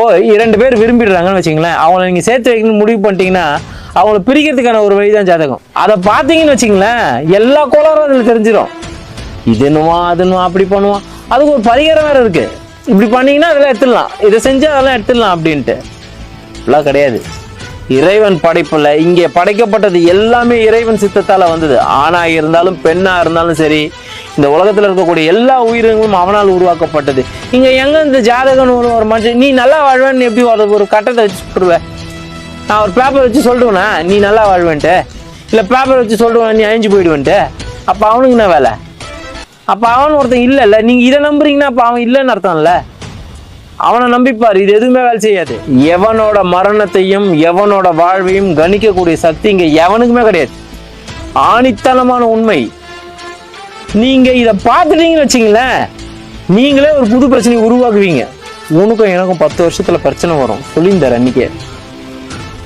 ஓ இரண்டு பேர் விரும்பிடுறாங்கன்னு வச்சுங்களேன் அவங்கள நீங்கள் சேர்த்து வைக்கணும்னு முடிவு பண்ணிட்டீங்கன்னா அவங்கள பிரிக்கிறதுக்கான ஒரு வழி தான் ஜாதகம். அதை பார்த்தீங்கன்னு வச்சுங்களேன் எல்லா கோளாறும் அதில் தெரிஞ்சிடும் இது என்னவா அது அப்படி பண்ணுவான். அதுக்கு ஒரு பரிகாரம் வேற இருக்கு. இப்படி பண்ணீங்கன்னா அதெல்லாம் எடுத்துடலாம். இதை செஞ்சால் அதெல்லாம் எடுத்துடலாம் அப்படின்ட்டு. அப்படிலாம் கிடையாது. இறைவன் படைப்புல இங்கே படைக்கப்பட்டது எல்லாமே இறைவன் சித்தத்தால் வந்தது. ஆணாக இருந்தாலும் பெண்ணாக இருந்தாலும் சரி இந்த உலகத்தில் இருக்கக்கூடிய எல்லா உயிரினங்களும் அவனால் உருவாக்கப்பட்டது. இங்கே எங்கே இந்த ஜாதகன் ஒரு ஒரு மனுஷன் நீ நல்லா வாழ்வேன்னு எப்படி ஒரு ஒரு கட்டத்தை வச்சு போடுவேன் நான் ஒரு பேப்பர் வச்சு சொல்லிடுவேண்ணா நீ நல்லா வாழ்வேன்ட்டு. இல்லை பேப்பர் வச்சு சொல்லிடுவேன் நீ அழிஞ்சு போயிடுவேன்ட்டு. அப்போ அவனுக்கு என்ன வேலை? அப்போ அவன் ஒருத்தன் இல்லைல்ல நீங்கள் இதை நம்புறீங்கன்னா அப்போ அவன் இல்லைன்னு அர்த்தம் இல்லை அவனை நம்பிப்பார் இது எதுவுமே வேலை செய்யாது. எவனோட மரணத்தையும் எவனோட வாழ்வையும் கணிக்கக்கூடிய சக்தி இங்க எவனுக்குமே கிடையாது. ஆணித்தனமான உண்மை. நீங்க இதை பார்த்துட்டீங்கன்னு வச்சுங்களேன் நீங்களே ஒரு புது பிரச்சனையை உருவாக்குவீங்க. உனக்கும் எனக்கும் பத்து வருஷத்துல பிரச்சனை வரும். சொல்லியிருந்தார் அன்னைக்கே.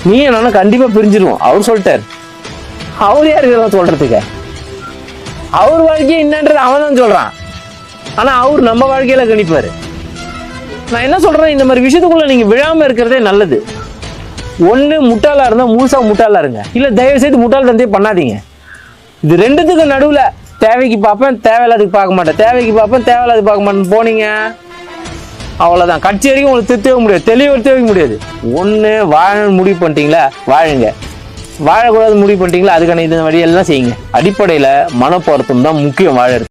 நீ என்னால கண்டிப்பா பிரிஞ்சிருவோம். அவர் சொல்லிட்டார். அவர் யார் இதெல்லாம் சொல்றதுக்கு? அவர் வாழ்க்கையை என்னன்றது அவன் தான் சொல்றான். ஆனா அவர் நம்ம வாழ்க்கையில கணிப்பாரு. நான் என்ன சொல்றேன் இந்த மாதிரி விஷயத்துக்குள்ள நீங்க விழாம இருக்கிறதே நல்லது. ஒன்று முட்டாளா இருந்தால் முழுசாக முட்டாளா இருங்க. இல்லை தயவு செய்து முட்டாள் தந்தே பண்ணாதீங்க. இது ரெண்டுத்துக்கு நடுவில் தேவைக்கு பார்ப்பேன் தேவையில்லாதுக்கு பார்க்க மாட்டேன். தேவைக்கு பார்ப்பேன் தேவையில்லாது பார்க்க மாட்டேன். போனீங்க. அவ்வளோதான் கட்சி வரைக்கும் உங்களுக்கு திருத்தவே முடியாது. தெளிவுறுத்தவே முடியாது. ஒன்று வாழணும்னு முடிவு பண்ணிட்டீங்களா? வாழுங்க. வாழக்கூடாது முடிவு பண்ணிட்டீங்களா? அதுக்கான இது வழியெல்லாம் செய்யுங்க. அடிப்படையில் மனப்பொருத்தம் தான் முக்கியம் வாழறது